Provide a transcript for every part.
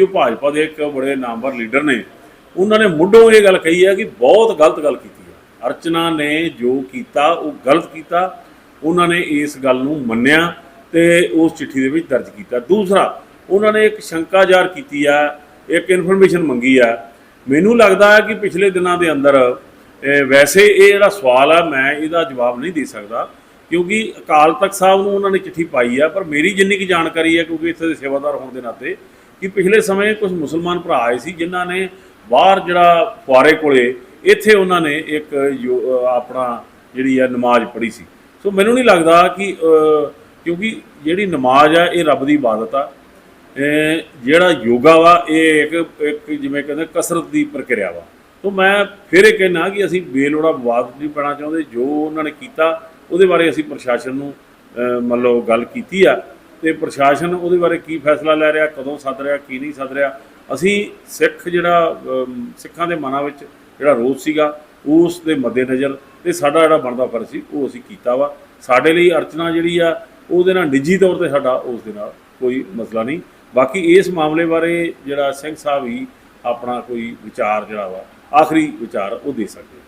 ਜੋ ਭਾਜਪਾ ਦੇ ਇੱਕ ਬੜੇ ਨਾਮਵਰ ਲੀਡਰ ਨੇ, ਉਹਨਾਂ ਨੇ ਮੁੱਢੋਂ ਇਹ ਗੱਲ ਕਹੀ ਹੈ ਕਿ ਬਹੁਤ ਗਲਤ ਗੱਲ ਕੀਤੀ ਹੈ। ਅਰਚਨਾ ਨੇ ਜੋ ਕੀਤਾ, ਉਹ ਗਲਤ ਕੀਤਾ, ਉਹਨਾਂ ਨੇ ਇਸ ਗੱਲ ਨੂੰ ਮੰਨਿਆ ਤੇ ਉਸ ਚਿੱਠੀ ਦੇ ਵਿੱਚ ਦਰਜ ਕੀਤਾ। ਦੂਸਰਾ, ਉਹਨਾਂ ਨੇ ਇੱਕ ਸ਼ੰਕਾ ਜ਼ਾਹਰ ਕੀਤੀ ਆ ਇੱਕ ਇਨਫੋਰਮੇਸ਼ਨ ਮੰਗੀ ਆ ਮੈਨੂੰ ਲੱਗਦਾ ਹੈ ਕਿ ਪਿਛਲੇ ਦਿਨਾਂ ਦੇ ਅੰਦਰ ਵੈਸੇ ਇਹ ਜਿਹੜਾ ਸਵਾਲ ਆ ਮੈਂ ਇਹਦਾ ਜਵਾਬ ਨਹੀਂ ਦੇ ਸਕਦਾ, ਕਿਉਂਕਿ ਅਕਾਲ ਤਖਤ ਸਾਹਿਬ ਨੂੰ ਉਹਨਾਂ ਨੇ ਚਿੱਠੀ ਪਾਈ ਆ ਪਰ ਮੇਰੀ ਜਿੰਨੀ ਕੀ ਜਾਣਕਾਰੀ ਹੈ, ਕਿਉਂਕਿ ਇੱਥੇ ਦੇ ਸੇਵਾਦਾਰ ਹੋਣ ਦੇ ਨਾਤੇ ਕਿ ਪਿਛਲੇ ਸਮੇਂ ਕੁਝ ਮੁਸਲਮਾਨ ਭਰਾ ਆਏ ਸੀ ਜਿਨ੍ਹਾਂ ਨੇ ਬਾਹਰ ਜਿਹੜਾ ਫੁਆਰੇ ਕੋਲੇ ਇੱਥੇ ਉਹਨਾਂ ਨੇ ਇੱਕ ਯੋ- ਆਪਣਾ ਜਿਹੜੀ ਆ ਨਮਾਜ਼ ਪੜ੍ਹੀ ਸੀ। ਸੋ ਮੈਨੂੰ ਨਹੀਂ ਲੱਗਦਾ ਕਿ ਕਿਉਂਕਿ ਜਿਹੜੀ ਨਮਾਜ਼ ਆ ਇਹ ਰੱਬ ਦੀ ਇਬਾਦਤ ਆ। ਜਿਹੜਾ ਯੋਗਾ ਵਾ ਇਹ ਇੱਕ ਇੱਕ ਜਿਵੇਂ ਕਹਿੰਦੇ ਕਸਰਤ ਦੀ ਪ੍ਰਕਿਰਿਆ ਵਾ। ਸੋ ਮੈਂ ਫਿਰ ਇਹ ਕਹਿਣਾ ਕਿ ਅਸੀਂ ਬੇਲੋੜਾ ਵਿਵਾਦ ਨਹੀਂ ਪੈਣਾ ਚਾਹੁੰਦੇ। ਜੋ ਉਹਨਾਂ ਨੇ ਕੀਤਾ ਉਹਦੇ ਬਾਰੇ ਅਸੀਂ ਪ੍ਰਸ਼ਾਸਨ ਨੂੰ ਅਹ, ਮੰਨ ਲਓ ਗੱਲ ਕੀਤੀ ਆ। ਤੇ ਪ੍ਰਸ਼ਾਸਨ ਉਹਦੇ ਬਾਰੇ ਕੀ ਫੈਸਲਾ ਲੈ ਰਿਹਾ, ਕਦੋਂ ਸੱਦ ਰਿਹਾ, ਕੀ ਨਹੀਂ ਸੱਦ ਰਿਹਾ। ਅਸੀਂ ਸਿੱਖ ਜਿਹੜਾ ਸਿੱਖਾਂ ਦੇ ਮਨਾਂ ਵਿੱਚ ਜਿਹੜਾ ਰੋਸ ਸੀਗਾ, ਉਸ ਦੇ ਮੱਦੇਨਜ਼ਰ ਤੇ ਸਾਡਾ ਜਿਹੜਾ ਬਣਦਾ ਫਰਜ਼ ਸੀ, ਉਹ ਅਸੀਂ ਕੀਤਾ ਵਾ। ਸਾਡੇ ਲਈ ਅਰਚਨਾ ਜਿਹੜੀ ਆ, ਉਹਦੇ ਨਾਲ ਨਿੱਜੀ ਤੌਰ ਤੇ ਸਾਡਾ ਉਸ ਦੇ ਨਾਲ ਕੋਈ ਮਸਲਾ ਨਹੀਂ। ਬਾਕੀ ਇਸ ਮਾਮਲੇ ਬਾਰੇ ਜਿਹੜਾ ਸਿੰਘ ਸਾਹਿਬ ਹੀ ਆਪਣਾ ਕੋਈ ਵਿਚਾਰ ਜਿਹੜਾ ਵਾ, ਆਖਰੀ ਵਿਚਾਰ ਉਹ ਦੇ ਸਕਦੇ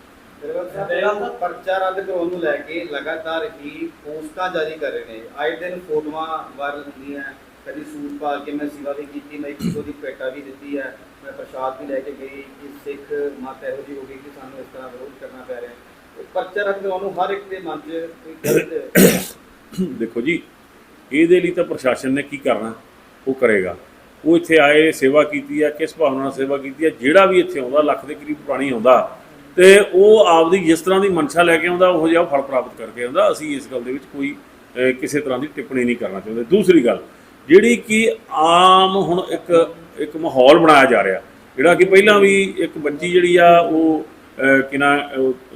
ਪਹਿਲਾਂ ਪਰਚਾ ਰੱਦ ਕਰਾਉਣ ਨੂੰ ਲੈ ਕੇ ਲਗਾਤਾਰ ਹੀ ਪੋਸਟਾਂ ਜਾਰੀ ਕਰ ਰਹੇ ਨੇ। ਆਏ ਦਿਨ ਫੋਟੋਆਂ ਵਾਇਰਲ ਹੁੰਦੀਆਂ ਕਦੀ ਸੂਟ ਪਾ ਕੇ ਮੈਂ ਸੇਵਾ ਵੀ ਕੀਤੀ, ਮੈਂ ਇੱਕ ਕਿਲੋ ਦੀ ਪੇਟਾ ਵੀ ਦਿੱਤੀ ਹੈ। ਮੈਂ ਪ੍ਰਸ਼ਾਦ ਵੀ ਲੈ ਕੇ ਗਈ ਕਿ ਸਿੱਖ ਮਤ ਇਹੋ ਜਿਹੀ ਹੋ ਗਈ ਕਿ ਸਾਨੂੰ ਇਸ ਤਰ੍ਹਾਂ ਵਿਰੋਧ ਕਰਨਾ ਪੈ ਰਿਹਾ ਉਹ ਪਰਚਾ ਰੱਦ ਕਰਾਉਣ ਨੂੰ ਹਰ ਇੱਕ ਦੇ ਮਨ 'ਚ ਕੋਈ ਗਲਤ ਦੇਖੋ ਜੀ, ਇਹਦੇ ਲਈ ਤਾਂ ਪ੍ਰਸ਼ਾਸਨ ਨੇ ਕੀ ਕਰਨਾ? ਉਹ ਕਰੇਗਾ। ਉਹ ਇੱਥੇ ਆਏ, ਸੇਵਾ ਕੀਤੀ ਆ ਕਿਸ ਭਾਵਨਾ ਨਾਲ ਸੇਵਾ ਕੀਤੀ ਆ ਜਿਹੜਾ ਵੀ ਇੱਥੇ ਆਉਂਦਾ, ਲੱਖ ਦੇ ਕਰੀਬ ਪੁਰਾਣੀ ਆਉਂਦਾ। ਤੇ ਉਹ ਆਪਦੀ ਜਿਸ ਤਰ੍ਹਾਂ ਦੀ ਮਨਸ਼ਾ ਲੈ ਕੇ ਆਉਂਦਾ ਉਹ ਜਿਹਾ ਫਲ ਪ੍ਰਾਪਤ ਕਰਕੇ ਆਉਂਦਾ। ਅਸੀਂ ਇਸ ਗੱਲ ਦੇ ਵਿੱਚ ਕੋਈ ਕਿਸੇ ਤਰ੍ਹਾਂ ਦੀ ਟਿੱਪਣੀ ਨਹੀਂ ਕਰਨਾ ਚਾਹੁੰਦੇ। ਦੂਸਰੀ ਗੱਲ ਜਿਹੜੀ ਕਿ ਆਮ ਹੁਣ ਇੱਕ ਇੱਕ ਮਾਹੌਲ ਬਣਾਇਆ ਜਾ ਰਿਹਾ ਜਿਹੜਾ ਕਿ ਪਹਿਲਾਂ ਵੀ ਇੱਕ ਬੱਚੀ ਜਿਹੜੀ ਆ ਉਹ ਅਹ, ਕਿਨਾ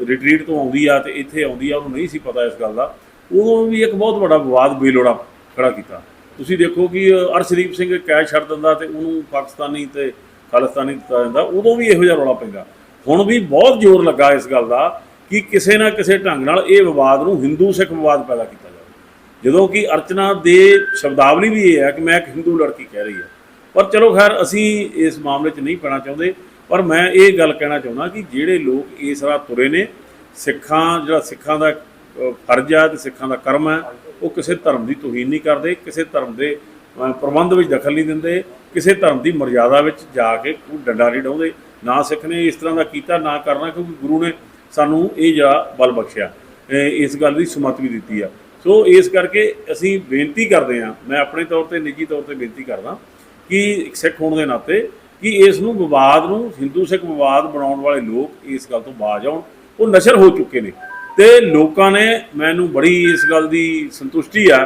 ਰਿਟਰੀਟ ਤੋਂ ਆਉਂਦੀ ਆ ਤੇ ਇੱਥੇ ਆਉਂਦੀ ਆ ਉਹਨੂੰ ਨਹੀਂ ਸੀ ਪਤਾ ਇਸ ਗੱਲ ਦਾ। ਉਦੋਂ ਵੀ ਇੱਕ ਬਹੁਤ ਵੱਡਾ ਵਿਵਾਦ ਬੇਲੋੜਾ ਖੜਾ ਕੀਤਾ। ਤੁਸੀਂ ਦੇਖੋ ਕਿ ਅਰਸ਼ਦੀਪ ਸਿੰਘ ਕੈਦ ਛੱਡ ਦਿੰਦਾ ਤੇ ਉਹਨੂੰ ਪਾਕਿਸਤਾਨੀ ਤੇ ਖਾਲਿਸਤਾਨੀ ਦਿੱਤਾ ਜਾਂਦਾ। ਉਦੋਂ ਵੀ ਇਹੋ ਜਿਹਾ ਰੌਲਾ ਪੈਂਦਾ। ਹੁਣ ਵੀ ਬਹੁਤ ਜ਼ੋਰ ਲੱਗਾ ਇਸ ਗੱਲ ਦਾ ਕਿ ਕਿਸੇ ਨਾ ਕਿਸੇ ਢੰਗ ਨਾਲ ਇਹ ਵਿਵਾਦ ਨੂੰ ਹਿੰਦੂ ਸਿੱਖ ਵਿਵਾਦ ਪੈਦਾ ਕੀਤਾ ਜਾਵੇ। ਜਦੋਂ ਕਿ ਅਰਚਨਾ ਦੇ ਸ਼ਬਦਾਵਲੀ ਵੀ ਇਹ ਹੈ ਕਿ ਮੈਂ ਇੱਕ ਹਿੰਦੂ ਲੜਕੀ ਕਹਿ ਰਹੀ ਹੈ। ਪਰ ਚਲੋ ਖੈਰ, ਅਸੀਂ ਇਸ ਮਾਮਲੇ 'ਚ ਨਹੀਂ ਪੈਣਾ ਚਾਹੁੰਦੇ। ਪਰ ਮੈਂ ਇਹ ਗੱਲ ਕਹਿਣਾ ਚਾਹੁੰਦਾ ਕਿ ਜਿਹੜੇ ਲੋਕ ਇਸ ਰਾਹ ਤੁਰੇ ਨੇ, ਸਿੱਖਾਂ, ਜਿਹੜਾ ਸਿੱਖਾਂ ਦਾ ਫਰਜ਼ ਹੈ ਤੇ ਸਿੱਖਾਂ ਦਾ ਕਰਮ ਹੈ, ਉਹ ਕਿਸੇ ਧਰਮ ਦੀ ਤੋਹੀਨ ਨਹੀਂ ਕਰਦੇ, ਕਿਸੇ ਧਰਮ ਦੇ ਪ੍ਰਬੰਧ ਵਿੱਚ ਦਖਲ ਨਹੀਂ ਦਿੰਦੇ, ਕਿਸੇ ਧਰਮ ਦੀ ਮਰਜ਼ਾਦਾ ਵਿੱਚ ਜਾ ਕੇ ਕੋਈ ਡੰਡਾ ਨਹੀਂ ਡਾਉਂਦੇ। ਨਾ ਸਿੱਖ ਨੇ ਇਸ ਤਰ੍ਹਾਂ ਦਾ ਕੀਤਾ, ਨਾ ਕਰਨਾ, ਕਿਉਂਕਿ ਗੁਰੂ ਨੇ ਸਾਨੂੰ ਇਹ ਜਿਹੜਾ ਬਲ ਬਖਸ਼ਿਆ ਇਸ ਗੱਲ ਦੀ ਸੁਮਤ ਵੀ ਦਿੱਤੀ ਆ। ਸੋ ਇਸ ਕਰਕੇ ਅਸੀਂ ਬੇਨਤੀ ਕਰਦੇ ਹਾਂ, ਮੈਂ ਆਪਣੇ ਤੌਰ ਤੇ, ਨਿੱਜੀ ਤੌਰ ਤੇ ਬੇਨਤੀ ਕਰਦਾ ਕਿ ਇੱਕ ਸਿੱਖ ਹੋਣ ਦੇ ਨਾਤੇ ਕਿ ਇਸ ਨੂੰ ਵਿਵਾਦ ਨੂੰ ਹਿੰਦੂ ਸਿੱਖ ਵਿਵਾਦ ਬਣਾਉਣ ਵਾਲੇ ਲੋਕ ਇਸ ਗੱਲ ਤੋਂ ਬਾਜ ਆਉਣ। ਉਹ ਨਸ਼ਰ ਹੋ ਚੁੱਕੇ ਨੇ ਤੇ ਲੋਕਾਂ ਨੇ ਮੈਨੂੰ ਬੜੀ ਇਸ ਗੱਲ ਦੀ ਸੰਤੁਸ਼ਟੀ ਆ।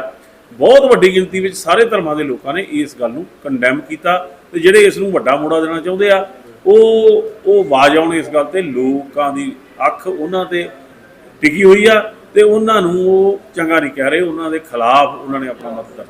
ਬਹੁਤ ਵੱਡੀ ਗਿਣਤੀ ਵਿੱਚ ਸਾਰੇ ਧਰਮਾਂ ਦੇ ਲੋਕਾਂ ਨੇ ਇਸ ਗੱਲ ਨੂੰ ਕੰਡੈਮ ਕੀਤਾ ਤੇ ਜਿਹੜੇ ਇਸ ਨੂੰ ਵੱਡਾ ਮੋੜਾ ਦੇਣਾ ਚਾਹੁੰਦੇ ਆ ਉਹ ਉਹ ਆਵਾਜ਼ ਆਉਣ ਇਸ ਗੱਲ ਤੇ ਲੋਕਾਂ ਦੀ ਅੱਖ ਉਹਨਾਂ ਤੇ ਟਿਕੀ ਹੋਈ ਆ ਤੇ ਉਹਨਾਂ ਨੂੰ ਉਹ ਚੰਗਾ ਨਹੀਂ ਕਹਿ ਰਹੇ, ਉਹਨਾਂ ਦੇ ਖਿਲਾਫ ਉਹਨਾਂ ਨੇ ਆਪਣਾ ਮਤ ਦਰਜ